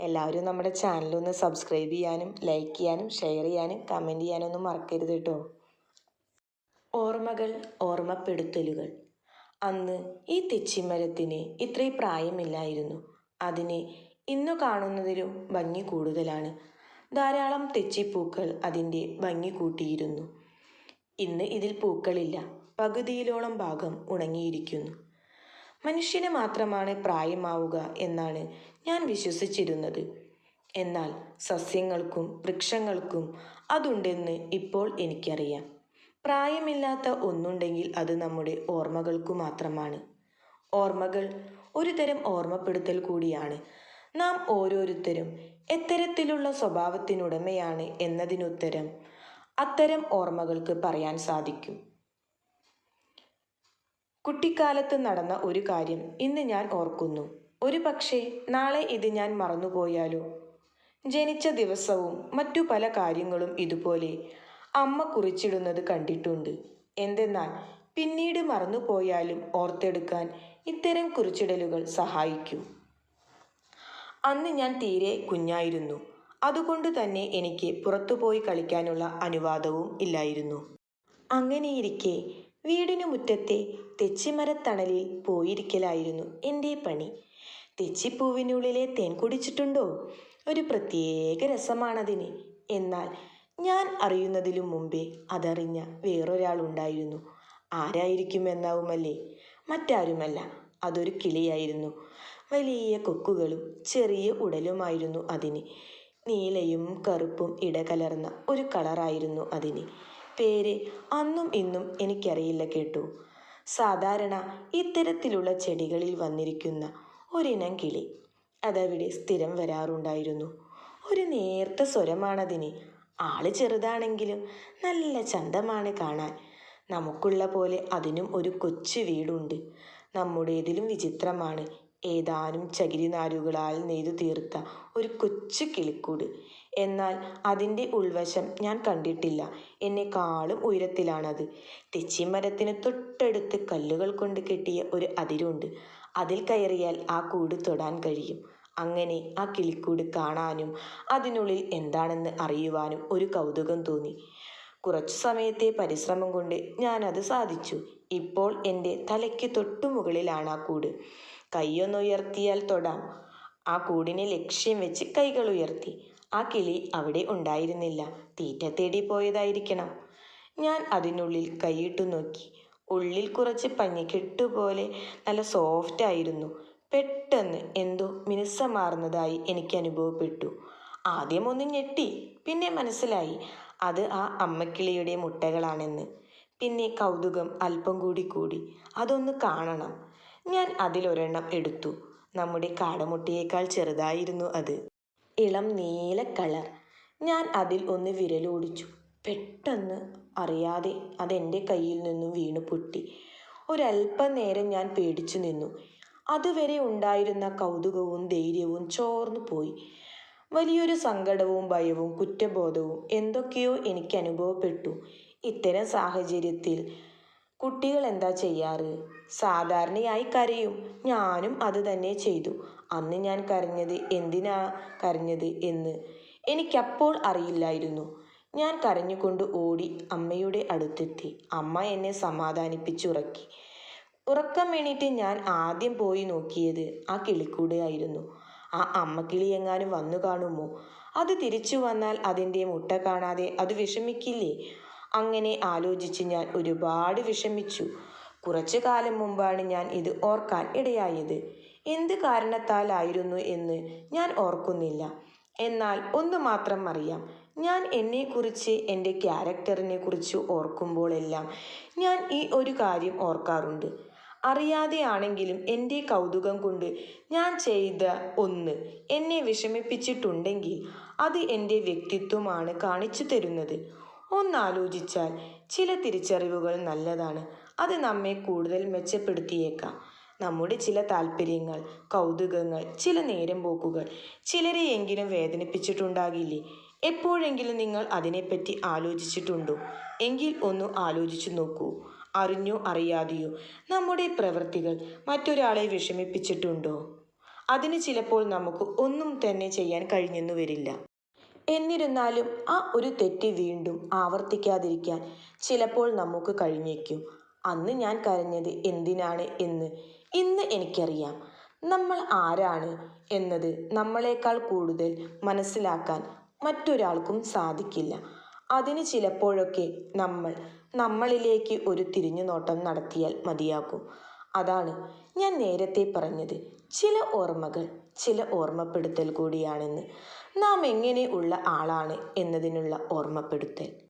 എല്ലാവരും നമ്മുടെ ചാനലൊന്ന് സബ്സ്ക്രൈബ് ചെയ്യാനും ലൈക്ക് ചെയ്യാനും ഷെയർ ചെയ്യാനും കമന്റ് ചെയ്യാനും ഒന്നും മറക്കരുത് കേട്ടോ. ഓർമ്മകൾ ഓർമ്മപ്പെടുത്തലുകൾ. അന്ന് ഈ തെച്ചിമരത്തിന് ഇത്രയും പ്രായമില്ലായിരുന്നു. അതിന് ഇന്നു കാണുന്നതിലും ഭംഗി കൂടുതലാണ്. ധാരാളം തെച്ചിപ്പൂക്കൾ അതിന്റെ ഭംഗി കൂട്ടിയിരുന്നു. ഇന്ന് ഇതിൽ പൂക്കളില്ല. പകുതിയിലോളം ഭാഗം ഉണങ്ങിയിരിക്കുന്നു. മനുഷ്യന് മാത്രമാണ് പ്രായമാവുക എന്നാണ് ഞാൻ വിശ്വസിച്ചിരുന്നത്. എന്നാൽ സസ്യങ്ങൾക്കും വൃക്ഷങ്ങൾക്കും അതുണ്ടെന്ന് ഇപ്പോൾ എനിക്കറിയാം. പ്രായമില്ലാത്ത ഒന്നുണ്ടെങ്കിൽ അത് നമ്മുടെ ഓർമ്മകൾക്കു മാത്രമാണ്. ഓർമ്മകൾ ഒരുതരം ഓർമ്മപ്പെടുത്തൽ കൂടിയാണ്. നാം ഓരോരുത്തരും എത്തരത്തിലുള്ള സ്വഭാവത്തിനുടമയാണ് എന്നതിനുത്തരം അത്തരം ഓർമ്മകൾക്ക് പറയാൻ സാധിക്കും. കുട്ടിക്കാലത്ത് നടന്ന ഒരു കാര്യം ഇന്ന് ഞാൻ ഓർക്കുന്നു. ഒരു പക്ഷേ നാളെ ഇത് ഞാൻ മറന്നുപോയാലോ? ജനിച്ച ദിവസവും മറ്റു പല കാര്യങ്ങളും ഇതുപോലെ അമ്മ കുറിച്ചിടുന്നത് കണ്ടിട്ടുണ്ട്. എന്തെന്നാൽ പിന്നീട് മറന്നുപോയാലും ഓർത്തെടുക്കാൻ ഇത്തരം കുറിച്ചിടലുകൾ സഹായിക്കും. അന്ന് ഞാൻ തീരെ കുഞ്ഞായിരുന്നു. അതുകൊണ്ട് തന്നെ എനിക്ക് പുറത്തുപോയി കളിക്കാനുള്ള അനുവാദവും ഇല്ലായിരുന്നു. അങ്ങനെയിരിക്കെ വീടിനു മുറ്റത്തെ തെച്ചിമരത്തണലിൽ പോയിരിക്കലായിരുന്നു എന്റെ പണി. തെച്ചിപ്പൂവിനുള്ളിലെ തേൻ കുടിച്ചിട്ടുണ്ടോ? ഒരു പ്രത്യേക രസമാണതിന്. എന്നാൽ ഞാൻ അറിയുന്നതിലും മുമ്പേ അതറിഞ്ഞ വേറൊരാളുണ്ടായിരുന്നു. ആരായിരിക്കുമെന്നാവുമല്ലേ? മറ്റാരുമല്ല. അതൊരു കിളിയായിരുന്നു. വലിയ കൊക്കുകളും ചെറിയ ഉടലുമായിരുന്നു അതിന്. നീലയും കറുപ്പും ഇടകലർന്ന ഒരു കളറായിരുന്നു അതിന്. പേര് അന്നും ഇന്നും എനിക്കറിയില്ല കേട്ടു. സാധാരണ ഇത്തരത്തിലുള്ള ചെടികളിൽ വന്നിരിക്കുന്ന ഒരിനം കിളി അതവിടെ സ്ഥിരം വരാറുണ്ടായിരുന്നു. ഒരു നേർത്ത സ്വരമാണതിന്. ആൾ ചെറുതാണെങ്കിലും നല്ല ചന്തമാണ് കാണാൻ. നമുക്കുള്ള പോലെ അതിനും ഒരു കൊച്ചു വീടുണ്ട്. നമ്മുടേതിലും വിചിത്രമാണ് ഏതാനും ചകിരിനാരുകളാൽ നെയ്തു തീർത്ത ഒരു കൊച്ചു കിളിക്കൂട്. എന്നാൽ അതിന്റെ ഉൾവശം ഞാൻ കണ്ടിട്ടില്ല. എന്നെക്കാളും ഉയരത്തിലാണത്. തെച്ചിമരത്തിന് തൊട്ടടുത്ത് കല്ലുകൾ കൊണ്ട് കെട്ടിയ ഒരു അതിരുണ്ട്. അതിൽ കയറിയാൽ ആ കൂട് തൊടാൻ കഴിയും. അങ്ങനെ ആ കിളിക്കൂട് കാണാനും അതിനുള്ളിൽ എന്താണെന്ന് അറിയുവാനും ഒരു കൗതുകം തോന്നി. കുറച്ചു സമയത്തെ പരിശ്രമം കൊണ്ട് ഞാനത് സാധിച്ചു. ഇപ്പോൾ എന്റെ തലയ്ക്ക് തൊട്ടു മുകളിലാണ് ആ കൂട്. കൈയൊന്നുയർത്തിയാൽ തൊടാം. ആ കൂടിനെ ലക്ഷ്യം വെച്ച് കൈകൾ ഉയർത്തി. ആ കിളി അവിടെ ഉണ്ടായിരുന്നില്ല. തീറ്റ തേടി പോയതായിരിക്കണം. ഞാൻ അതിനുള്ളിൽ കൈയിട്ടു നോക്കി. ഉള്ളിൽ കുറച്ച് പഞ്ഞിക്കെട്ട് പോലെ നല്ല സോഫ്റ്റ് ആയിരുന്നു. പെട്ടെന്ന് എന്തോ മിനുസമാർന്നതായി എനിക്ക് അനുഭവപ്പെട്ടു. ആദ്യം ഒന്ന് ഞെട്ടി. പിന്നെ മനസ്സിലായി. അത് ആ അമ്മക്കിളിയുടെ മുട്ടകളാണെന്ന്. പിന്നെ കൗതുകം അല്പം കൂടി കൂടി. അതൊന്ന് കാണണം. ഞാൻ അതിലൊരെണ്ണം എടുത്തു. നമ്മുടെ കാടമുട്ടയേക്കാൾ ചെറുതായിരുന്നു അത്. ഇളം നീല കളർ. ഞാൻ അതിൽ ഒന്ന് വിരലോടിച്ചു. പെട്ടെന്ന് അറിയാതെ അതെന്റെ കയ്യിൽ നിന്നും വീണു പൊട്ടി. ഒരല്പം നേരം ഞാൻ പേടിച്ചു നിന്നു. അതുവരെ ഉണ്ടായിരുന്ന കൗതുകവും ധൈര്യവും ചോർന്നു പോയി. വലിയൊരു സങ്കടവും ഭയവും കുറ്റബോധവും എന്തൊക്കെയോ എനിക്ക് അനുഭവപ്പെട്ടു. ഇത്തരം സാഹചര്യത്തിൽ കുട്ടികൾ എന്താ ചെയ്യാറ്? സാധാരണയായി കരയും. ഞാനും അത് തന്നെ ചെയ്തു. അന്ന് ഞാൻ കരഞ്ഞത് എന്തിനാ കരഞ്ഞത് എന്ന് എനിക്കപ്പോൾ അറിയില്ലായിരുന്നു. ഞാൻ കരഞ്ഞുകൊണ്ട് ഓടി അമ്മയുടെ അടുത്തെത്തി. അമ്മ എന്നെ സമാധാനിപ്പിച്ചുറക്കി. ഉറക്കം വേണ്ടിയിട്ട് ഞാൻ ആദ്യം പോയി നോക്കിയത് ആ കിളിക്കൂടെയായിരുന്നു. ആ അമ്മക്കിളി എങ്ങാനും വന്നു കാണുമോ? അത് തിരിച്ചു വന്നാൽ അതിന്റെ മുട്ട കാണാതെ അത് വിഷമിക്കില്ലേ? അങ്ങനെ ആലോചിച്ച് ഞാൻ ഒരുപാട് വിഷമിച്ചു. കുറച്ചു കാലം മുമ്പാണ് ഞാൻ ഇത് ഓർക്കാൻ ഇടയായത്. എന്ത് കാരണത്താലായിരുന്നു എന്ന് ഞാൻ ഓർക്കുന്നില്ല. എന്നാൽ ഒന്ന് മാത്രം അറിയാം. ഞാൻ എന്നെക്കുറിച്ച് എന്റെ ക്യാരക്ടറിനെ കുറിച്ച് ഓർക്കുമ്പോഴെല്ലാം ഞാൻ ഈ ഒരു കാര്യം ഓർക്കാറുണ്ട്. അറിയാതെയാണെങ്കിലും എന്റെ കൗതുകം കൊണ്ട് ഞാൻ ചെയ്ത ഒന്ന് എന്നെ വിഷമിപ്പിച്ചിട്ടുണ്ടെങ്കിൽ അത് എന്റെ വ്യക്തിത്വമാണ് കാണിച്ചു തരുന്നത്. ഒന്നാലോചിച്ചാൽ ചില തിരിച്ചറിവുകൾ നല്ലതാണ്. അത് നമ്മെ കൂടുതൽ മെച്ചപ്പെടുത്തിയേക്കാം. നമ്മുടെ ചില താല്പര്യങ്ങൾ കൗതുകങ്ങൾ ചില നേരം പോക്കുകൾ ചിലരെയെങ്കിലും വേദനിപ്പിച്ചിട്ടുണ്ടാകില്ലേ? എപ്പോഴെങ്കിലും നിങ്ങൾ അതിനെപ്പറ്റി ആലോചിച്ചിട്ടുണ്ടോ? എങ്കിൽ ഒന്ന് ആലോചിച്ചു നോക്കൂ. അറിഞ്ഞോ അറിയാതെയോ നമ്മുടെ പ്രവൃത്തികൾ മറ്റൊരാളെ വിഷമിപ്പിച്ചിട്ടുണ്ടോ? അതിന് ചിലപ്പോൾ നമുക്ക് ഒന്നും തന്നെ ചെയ്യാൻ കഴിഞ്ഞെന്നു വരില്ല. എന്നിരുന്നാലും ആ ഒരു തെറ്റ് വീണ്ടും ആവർത്തിക്കാതിരിക്കാൻ ചിലപ്പോൾ നമുക്ക് കഴിഞ്ഞേക്കും. അന്ന് ഞാൻ കരഞ്ഞത് എന്തിനാണ് എന്ന് ഇന്ന് എനിക്കറിയാം. നമ്മൾ ആരാണ് എന്നത് നമ്മളെക്കാൾ കൂടുതൽ മനസ്സിലാക്കാൻ മറ്റൊരാൾക്കും സാധിക്കില്ല. അതിന് ചിലപ്പോഴൊക്കെ നമ്മൾ നമ്മളിലേക്ക് ഒരു തിരിഞ്ഞുനോട്ടം നടത്തിയാൽ മതിയാകും. അതാണ് ഞാൻ നേരത്തെ പറഞ്ഞത്. ചില ഓർമ്മകൾ ചില ഓർമ്മപ്പെടുത്തൽ കൂടിയാണെന്ന്. നാം എങ്ങനെ ഉള്ള ആളാണ് എന്നതിനുള്ള ഓർമ്മപ്പെടുത്തൽ.